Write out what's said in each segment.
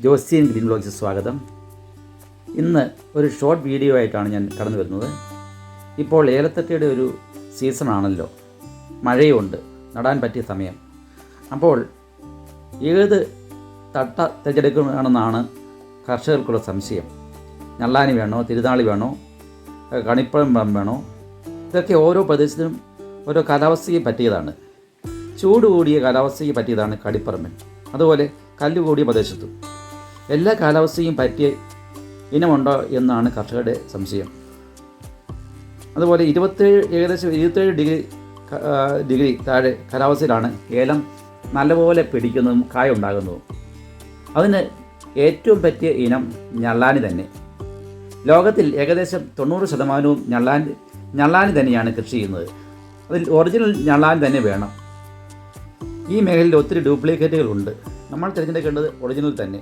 ജോസിയൻ green blogs സ്വാഗതം. ഇന്ന് ഒരു ഷോർട്ട് വീഡിയോ ആയിട്ടാണ് ഞാൻ കടന്നു വരുന്നത്. ഇപ്പോൾ ഏലത്തട്ടയുടെ ഒരു സീസണാണല്ലോ മഴയുണ്ട്. നടാൻ പറ്റിയ സമയം. അപ്പോൾ ഏത് തട്ട തിരഞ്ഞെടുക്കണമെന്നാണ് കർഷകർക്കുള്ള സംശയം. ഞള്ളാനി വേണോ? തിരുനാളി വേണോ? കണിപ്പഴം വേണോ? ഇതൊക്കെ ഓരോ പ്രദേശത്തിനും ഓരോ കാലാവസ്ഥയെ പറ്റിയതാണ്. ചൂട് കൂടിയ കാലാവസ്ഥയ്ക്ക് പറ്റിയതാണ് കടിപ്പറമ്പൻ അതുപോലെ കല്ല് കൂടിയ പ്രദേശത്തും. എല്ലാ കാലാവസ്ഥയും പറ്റിയ ഇനമുണ്ടോ എന്നാണ് കർഷകരുടെ സംശയം. അതുപോലെ ഇരുപത്തേഴ് ഏകദേശം ഇരുപത്തേഴ് ഡിഗ്രി ഡിഗ്രി താഴെ കാലാവസ്ഥയിലാണ് ഏലം നല്ലപോലെ പിടിക്കുന്നതും കായ ഉണ്ടാകുന്നതും അതിന് ഏറ്റവും പറ്റിയ ഇനം ഞള്ളാനി തന്നെ. ലോകത്തിൽ ഏകദേശം തൊണ്ണൂറ് ശതമാനവും ഞള്ളാനി ഞള്ളാനി തന്നെയാണ് കൃഷി ചെയ്യുന്നത്. അതിൽ ഒറിജിനൽ ഞള്ളാനി തന്നെ വേണം. ഈ മേഖലയിൽ ഒത്തിരി ഡ്യൂപ്ലിക്കേറ്റുകളുണ്ട് നമ്മൾ തിരഞ്ഞെടുക്കേണ്ടത് ഒറിജിനൽ തന്നെ.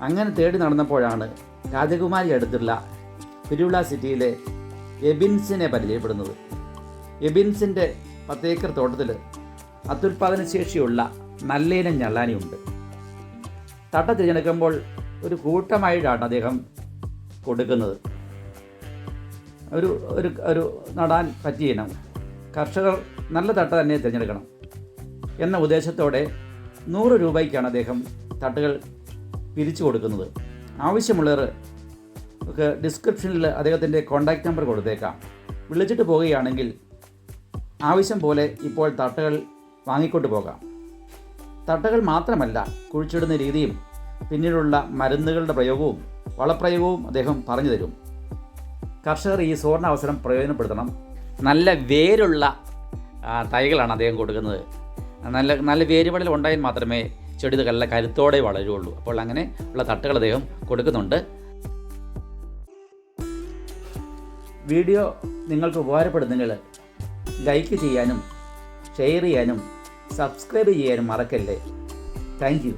അങ്ങനെ തേടി നടന്നപ്പോഴാണ് രാജകുമാരി അടുത്തുള്ള തിരുവിള സിറ്റിയിലെ എബിൻസിനെ പരിചയപ്പെടുന്നത്. എബിൻസിന്റെ പത്തേക്കർ തോട്ടത്തിൽ അത്യുൽപാദന ശേഷിയുള്ള നല്ലയിനം ഞള്ളാനിയുണ്ട്. തട്ട തിരഞ്ഞെടുക്കുമ്പോൾ ഒരു കൂട്ടമായിട്ടാണ് അദ്ദേഹം കൊടുക്കുന്നത്. ഒരു ഒരു ഒരു നടാൻ പറ്റിയ ഇനം. കർഷകർ നല്ല തട്ട തന്നെ തിരഞ്ഞെടുക്കണം എന്ന ഉദ്ദേശത്തോടെ നൂറ് രൂപയ്ക്കാണ് അദ്ദേഹം തട്ടുകൾ പിരിച്ചു കൊടുക്കുന്നത്. ആവശ്യമുള്ളവർ ഒക്കെ ഡിസ്ക്രിപ്ഷനിൽ അദ്ദേഹത്തിന്റെ കോൺടാക്റ്റ് നമ്പർ കൊടുത്തേക്കാം. വിളിച്ചിട്ട് പോവുകയാണെങ്കിൽ ആവശ്യം പോലെ ഇപ്പോൾ തട്ടകൾ വാങ്ങിക്കൊണ്ട് പോകാം. തട്ടകൾ മാത്രമല്ല കുഴിച്ചിടുന്ന രീതിയും പിന്നീടുള്ള മരുന്നുകളുടെ പ്രയോഗവും വളപ്രയോഗവും അദ്ദേഹം പറഞ്ഞു തരും. കർഷകർ ഈ സുവർണ അവസരം പ്രയോജനപ്പെടുത്തണം. നല്ല വേരുള്ള തൈകളാണ് അദ്ദേഹം കൊടുക്കുന്നത്. നല്ല നല്ല വേരുപടൽ ഉണ്ടായാൽ മാത്രമേ ചെടി നല്ല കരുത്തോടെ വളരുള്ളൂ അപ്പോൾ അങ്ങനെ ഉള്ള തട്ടുകൾ അദ്ദേഹം കൊടുക്കുന്നുണ്ട്. വീഡിയോ നിങ്ങൾക്ക് ഉപകാരപ്പെടുന്നെങ്കിൽ ലൈക്ക് ചെയ്യാനും ഷെയർ ചെയ്യാനും സബ്സ്ക്രൈബ് ചെയ്യാനും മറക്കല്ലേ. താങ്ക്